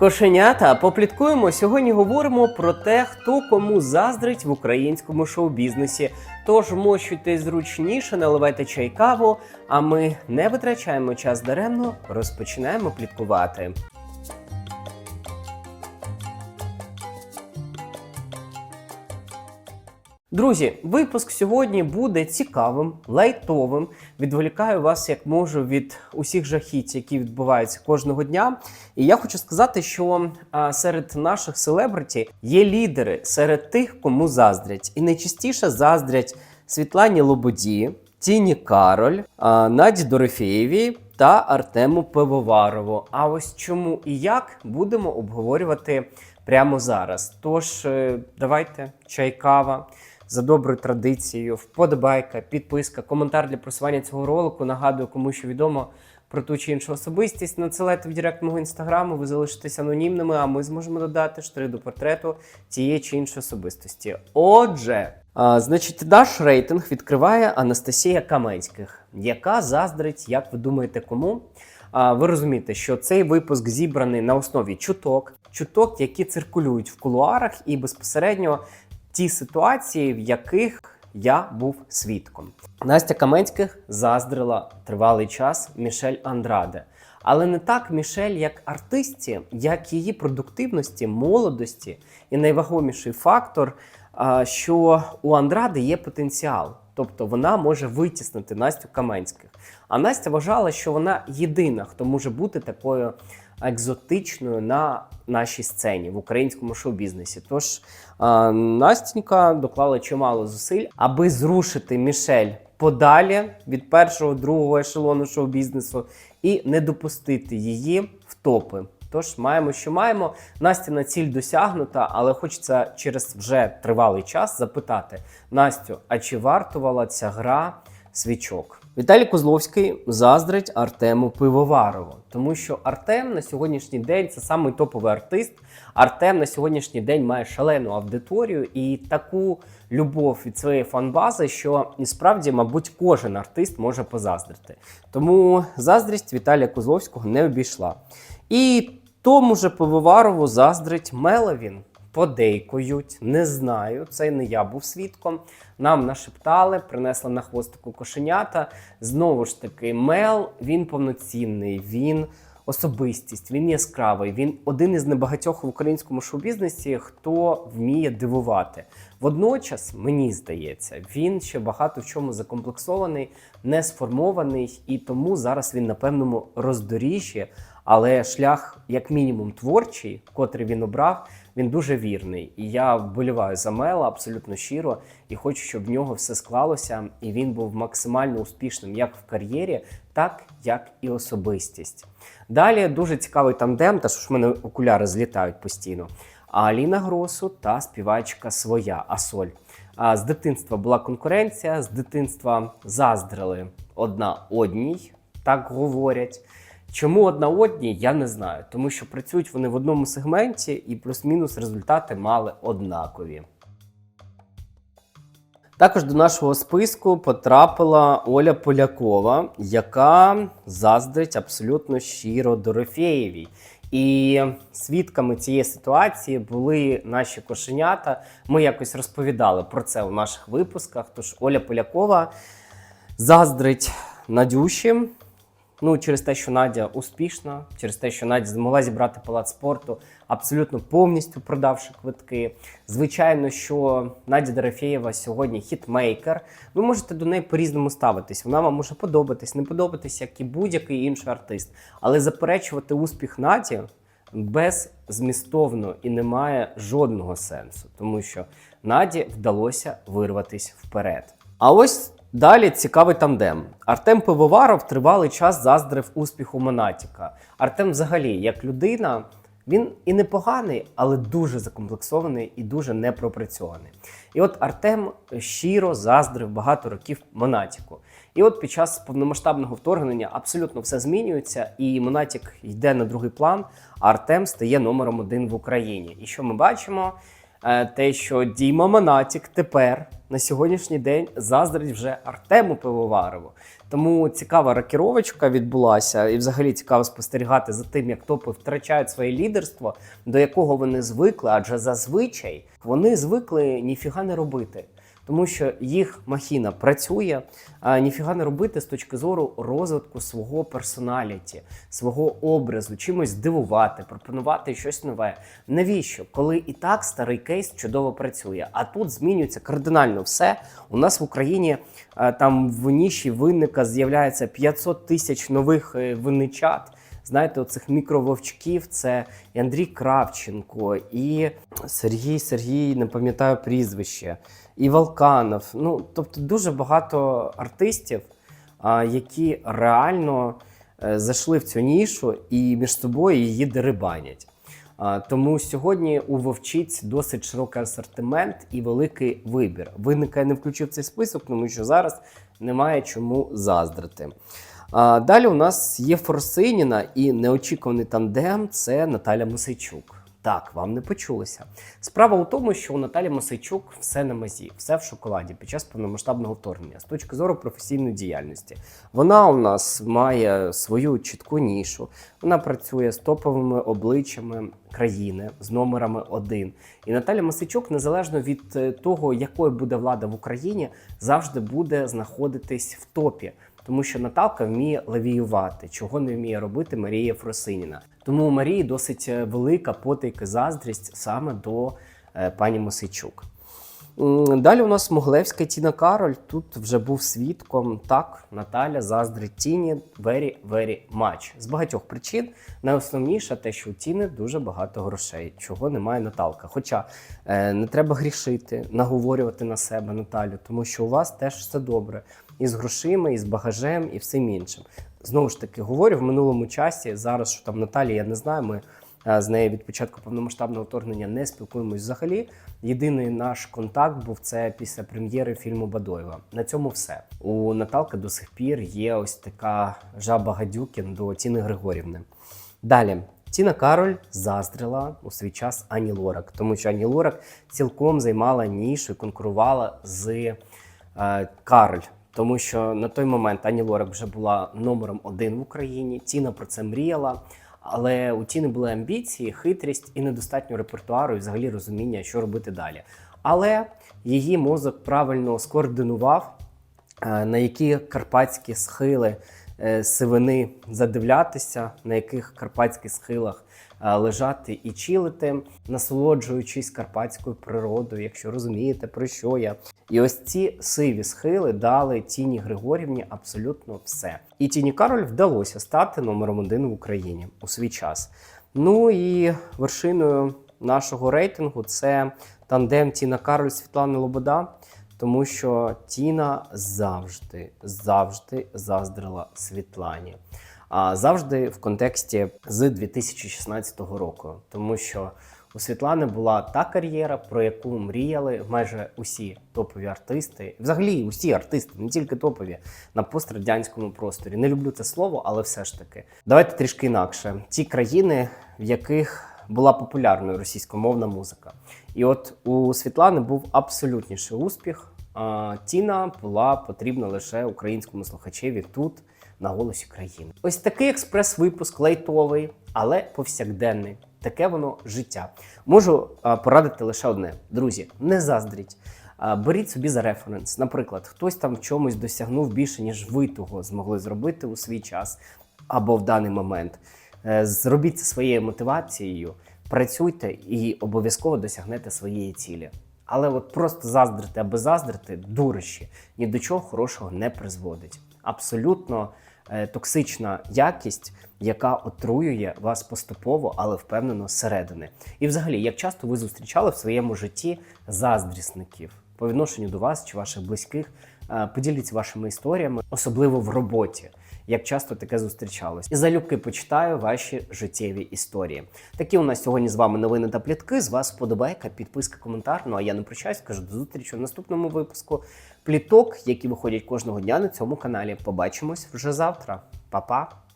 Кошенята, попліткуємо. Сьогодні говоримо про те, хто кому заздрить в українському шоу-бізнесі. Тож мощуйтесь зручніше, наливайте чай каву, а ми не витрачаємо час даремно, розпочинаємо пліткувати. Друзі, випуск сьогодні буде цікавим, лайтовим. Відволікаю вас як можу від усіх жахіть, які відбуваються кожного дня. І я хочу сказати, що серед наших селебриті є лідери серед тих, кому заздрять. І найчастіше заздрять Світлані Лободі, Тіні Кароль, Наді Дорофєєвій та Артему Пивоварову. А ось чому і як будемо обговорювати прямо зараз. Тож е, давайте чай кава за доброю традицією, вподобайка, підписка, коментар для просування цього ролику. Нагадую, кому що відомо про ту чи іншу особистість. Надсилайте в директ мого інстаграму, ви залишитесь анонімними, а ми зможемо додати штри до портрету тієї чи іншої особистості. Отже, а, значить, наш рейтинг відкриває Анастасія Каменських, яка заздрить, як ви думаєте, кому? А, ви розумієте, що цей випуск зібраний на основі чуток, чуток, які циркулюють в кулуарах, і безпосередньо ті ситуації, в яких я був свідком. Настя Каменських заздрила тривалий час Мішель Андраде. Але не так Мішель як артистці, як її продуктивності, молодості і найвагоміший фактор, що у Андради є потенціал. Тобто вона може витіснити Настю Каменських. А Настя вважала, що вона єдина, хто може бути такою екзотичною на нашій сцені в українському шоу-бізнесі. Тож а, Настенька доклала чимало зусиль, аби зрушити Мішель подалі від першого другого ешелону шоу-бізнесу і не допустити її в топи. Тож маємо, що маємо. Настіна ціль досягнута, але хочеться через вже тривалий час запитати Настю: а чи вартувала ця гра свічок? Віталій Козловський заздрить Артему Пивоварову, тому що Артем на сьогоднішній день це самий топовий артист. Артем на сьогоднішній день має шалену аудиторію і таку любов від своєї фанбази, що насправді, мабуть, кожен артист може позаздрити. Тому заздрість Віталія Козловського не обійшла. І тому же Пивоварову заздрить Меловін. Подейкують, не знаю. Це не я був свідком. Нам нашептали, принесли на хвостику кошенята. Знову ж таки, Мел він повноцінний, він особистість, він яскравий. Він один із небагатьох в українському шоу-бізнесі, хто вміє дивувати. Водночас, мені здається, він ще багато в чому закомплексований, не сформований, і тому зараз він на певному роздоріжжі. Але шлях, як мінімум, творчий, котрий він обрав, він дуже вірний. І я вболіваю за Мела абсолютно щиро і хочу, щоб в нього все склалося, і він був максимально успішним як в кар'єрі, так як і особистість. Далі дуже цікавий тандем, та що ж в мене окуляри злітають постійно. Аліна Гросу та співачка своя Асоль. З дитинства була конкуренція, з дитинства заздрили одна одній, так говорять. Чому одна одній, я не знаю, тому що працюють вони в одному сегменті і плюс-мінус результати мали однакові. Також до нашого списку потрапила Оля Полякова, яка заздрить абсолютно щиро Дорофєєвій. І свідками цієї ситуації були наші кошенята. Ми якось розповідали про це у наших випусках. Тож Оля Полякова заздрить Надюші. Ну, через те, що Надя успішна, через те, що Надя змогла зібрати палац спорту, абсолютно повністю продавши квитки. Звичайно, що Надя Дорофєєва сьогодні хітмейкер. Ви можете до неї по-різному ставитись. Вона вам може подобатись, не подобатись, як і будь-який інший артист. Але заперечувати успіх Наді беззмістовно і немає жодного сенсу, тому що Наді вдалося вирватись вперед. А ось Далі цікавий тандем. Артем Пивоваров тривалий час заздрив успіху Монатіка. Артем, взагалі, як людина, він і непоганий, але дуже закомплексований і дуже непропрацьований. І от Артем щиро заздрив багато років Монатіку. І от під час повномасштабного вторгнення абсолютно все змінюється, і Монатік йде на другий план, а Артем стає номером один в Україні. І що ми бачимо? Е, те, що Діма Монатік тепер на сьогоднішній день заздрить вже Артему Пивоварову. Тому цікава рокіровочка відбулася, і взагалі цікаво спостерігати за тим, як топи втрачають своє лідерство, до якого вони звикли, адже зазвичай вони звикли ніфіга не робити. Тому що їх махіна працює, а ніфіга не робити з точки зору розвитку свого персоналіті, свого образу, чимось здивувати, пропонувати щось нове. Навіщо? Коли і так старий кейс чудово працює, а тут змінюється кардинально все. У нас в Україні е, там в ніші винника з'являється 500 тисяч нових е, винничат. Знаєте, оцих мікрововчків це і Андрій Кравченко, і Сергій Сергій, не пам'ятаю прізвище, і Волканов. Ну, тобто дуже багато артистів, які реально е, зайшли в цю нішу і між собою її дерибанять. Тому сьогодні у Вовчиць досить широкий асортимент і великий вибір. Винника я не включив цей список, тому що зараз немає чому заздрити. А, далі у нас є Форсиніна і неочікуваний тандем це Наталя Мосейчук. Так, вам не почулося. Справа у тому, що у Наталі Мосейчук все на мазі, все в шоколаді під час повномасштабного вторгнення з точки зору професійної діяльності. Вона у нас має свою чітку нішу. Вона працює з топовими обличчями країни з номерами один. І Наталя Мосейчук, незалежно від е, того, якою буде влада в Україні, завжди буде знаходитись в топі. Тому що Наталка вміє лавіювати, чого не вміє робити Марія Фросиніна. Тому у Марії досить е, велика потайка заздрість саме до е, пані Мосейчук. М, Далі у нас Моглевська Тіна Кароль. Тут вже був свідком. Так, Наталя заздрить Тіні very, very much. З багатьох причин. Найосновніше те, що у Тіни дуже багато грошей, чого немає Наталка. Хоча е, не треба грішити, наговорювати на себе Наталю, тому що у вас теж все добре. І з грошима, і з багажем, і всім іншим. Знову ж таки, говорю в минулому часі. Зараз що там Наталі, я не знаю. Ми е, з нею від початку повномасштабного вторгнення не спілкуємось взагалі. Єдиний наш контакт був це після прем'єри фільму Бадоєва. На цьому все. У Наталки до сих пір є ось така жаба гадюкін до Тіни Григорівни. Далі. Тіна Кароль заздрила у свій час Ані Лорак, тому що Ані Лорак цілком займала нішу і конкурувала з е, Кароль. Тому що на той момент Ані Лорак вже була номером один в Україні. Тіна про це мріяла. Але у Тіни були амбіції, хитрість і недостатньо репертуару, і взагалі розуміння, що робити далі. Але її мозок правильно скоординував, е, на які карпатські схили е, сивини задивлятися, на яких карпатських схилах е, лежати і чилити, насолоджуючись карпатською природою, якщо розумієте, про що я. І ось ці сиві схили дали Тіні Григорівні абсолютно все. І Тіні Кароль вдалося стати номером один в Україні у свій час. Ну і вершиною нашого рейтингу це тандем Тіна Кароль Світлани Лобода. Тому що Тіна завжди, завжди заздрила Світлані. А завжди в контексті з 2016 року. Тому що у Світлани була та кар'єра, про яку мріяли майже усі топові артисти, взагалі усі артисти, не тільки топові, на пострадянському просторі. Не люблю це слово, але все ж таки. Давайте трішки інакше. Ті країни, в яких була популярною російськомовна музика. І от у Світлани був абсолютніший успіх. А Тіна була потрібна лише українському слухачеві тут, на голосі країни. Ось такий експрес-випуск лайтовий, але повсякденний. Таке воно життя. Можу порадити лише одне: друзі, не заздріть. Беріть собі за референс. Наприклад, хтось там в чомусь досягнув більше, ніж ви того змогли зробити у свій час або в даний момент. Е, Зробіть це своєю мотивацією, працюйте і обов'язково досягнете своєї цілі. Але от просто заздрити аби заздрити дурощі ні до чого хорошого не призводить. Абсолютно токсична якість, яка отруює вас поступово, але впевнено зсередини. І взагалі, як часто ви зустрічали в своєму житті заздрісників по відношенню до вас чи ваших близьких, Е, поділіться вашими історіями, особливо в роботі. Як часто таке зустрічалось, і залюбки почитаю ваші життєві історії. Такі у нас сьогодні з вами новини та плітки. З вас вподобайка, підписка, коментар. Ну а я не прощаюсь, кажу до зустрічі в наступному випуску пліток, які виходять кожного дня на цьому каналі. Побачимось вже завтра. Па-па!